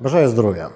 Бажаю здоров'я.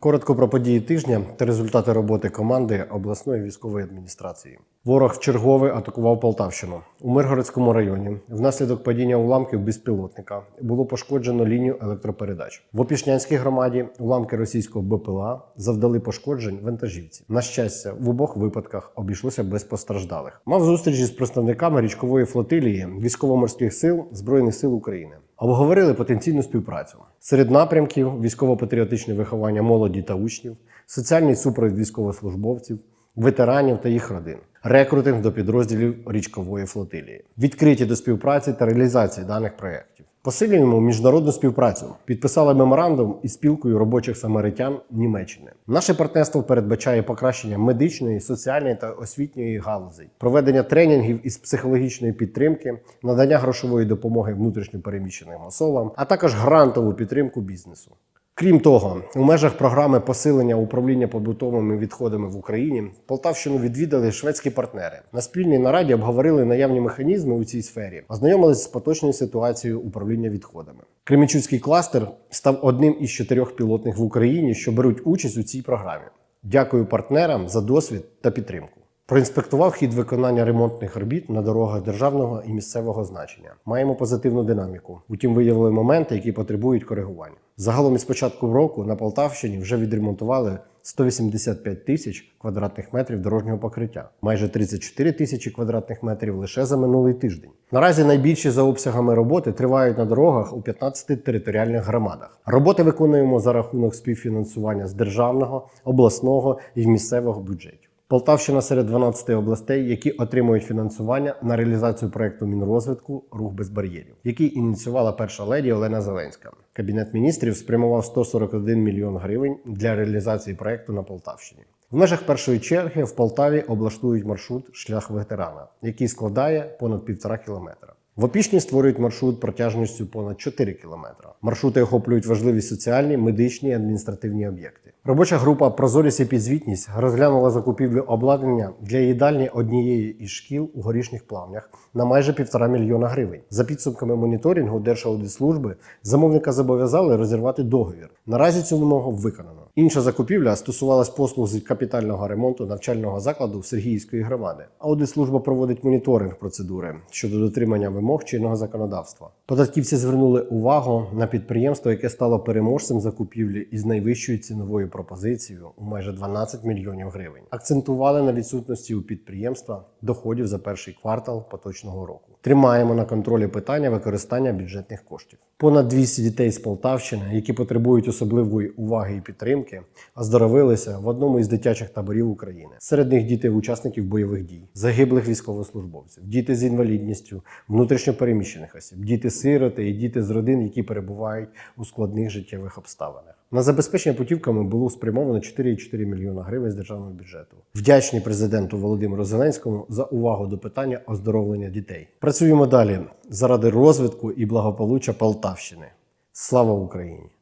Коротко про події тижня та результати роботи команди обласної військової адміністрації. Ворог вчергове атакував Полтавщину у Миргородському районі. Внаслідок падіння уламків безпілотника було пошкоджено лінію електропередач. В Опішнянській громаді уламки російського БПЛА завдали пошкоджень вантажівці. На щастя, в обох випадках обійшлося без постраждалих. Мав зустрічі з представниками річкової флотилії військово-морських сил Збройних сил України. Обговорили потенційну співпрацю серед напрямків військово-патріотичне виховання молоді та учнів, соціальний супровід військовослужбовців, ветеранів та їх родин, рекрутинг до підрозділів річкової флотилії, відкриті до співпраці та реалізації даних проєктів. Посилюємо міжнародну співпрацю. Підписали меморандум із спілкою робочих самаритян Німеччини. Наше партнерство передбачає покращення медичної, соціальної та освітньої галузей, проведення тренінгів із психологічної підтримки, надання грошової допомоги внутрішньопереміщеним особам, а також грантову підтримку бізнесу. Крім того, у межах програми посилення управління побутовими відходами в Україні Полтавщину відвідали шведські партнери. На спільній нараді обговорили наявні механізми у цій сфері, ознайомились з поточною ситуацією управління відходами. Кременчуцький кластер став одним із чотирьох пілотних в Україні, що беруть участь у цій програмі. Дякую партнерам за досвід та підтримку. Проінспектував хід виконання ремонтних робіт на дорогах державного і місцевого значення. Маємо позитивну динаміку. Утім, виявили моменти, які потребують коригування. Загалом із початку року на Полтавщині вже відремонтували 185 тисяч квадратних метрів дорожнього покриття, майже 34 тисячі квадратних метрів лише за минулий тиждень. Наразі найбільші за обсягами роботи тривають на дорогах у 15 територіальних громадах. Роботи виконуємо за рахунок співфінансування з державного, обласного і місцевого бюджетів. Полтавщина серед 12 областей, які отримують фінансування на реалізацію проекту Мінрозвитку Рух без бар'єрів, який ініціювала перша леді Олена Зеленська. Кабінет міністрів спрямував 141 мільйон гривень для реалізації проекту на Полтавщині. В межах першої черги в Полтаві облаштують маршрут шлях ветерана, який складає понад півтора кілометра. В Опішні створюють маршрут протяжністю понад 4 кілометра. Маршрути охоплюють важливі соціальні, медичні і адміністративні об'єкти. Робоча група Прозорість і підзвітність розглянула закупівлю обладнання для їдальні однієї із шкіл у горішніх плавнях на майже півтора мільйона гривень. За підсумками моніторингу Держаудитслужби замовника зобов'язали розірвати договір. Наразі цю вимогу виконано. Інша закупівля стосувалась послуг з капітального ремонту навчального закладу Сергіївської громади. Аудитслужба проводить моніторинг процедури щодо дотримання вимог чинного законодавства. Податківці звернули увагу на підприємство, яке стало переможцем закупівлі із найвищою ціновою пропозицією у майже 12 мільйонів гривень. Акцентували на відсутності у підприємства доходів за перший квартал поточного року. Тримаємо на контролі питання використання бюджетних коштів. Понад 200 дітей з Полтавщини, які потребують особливої уваги і підтримки, оздоровилися в одному із дитячих таборів України. Серед них діти учасників бойових дій, загиблих військовослужбовців, діти з інвалідністю, внутрішньопереміщених осіб, діти сироти і діти з родин, які перебувають у складних життєвих обставинах. На забезпечення путівками було спрямовано 4,4 мільйона гривень з державного бюджету. Вдячні президенту Володимиру Зеленському за увагу до питання оздоровлення дітей. Працюємо далі заради розвитку і благополуччя Полтавщини. Слава Україні!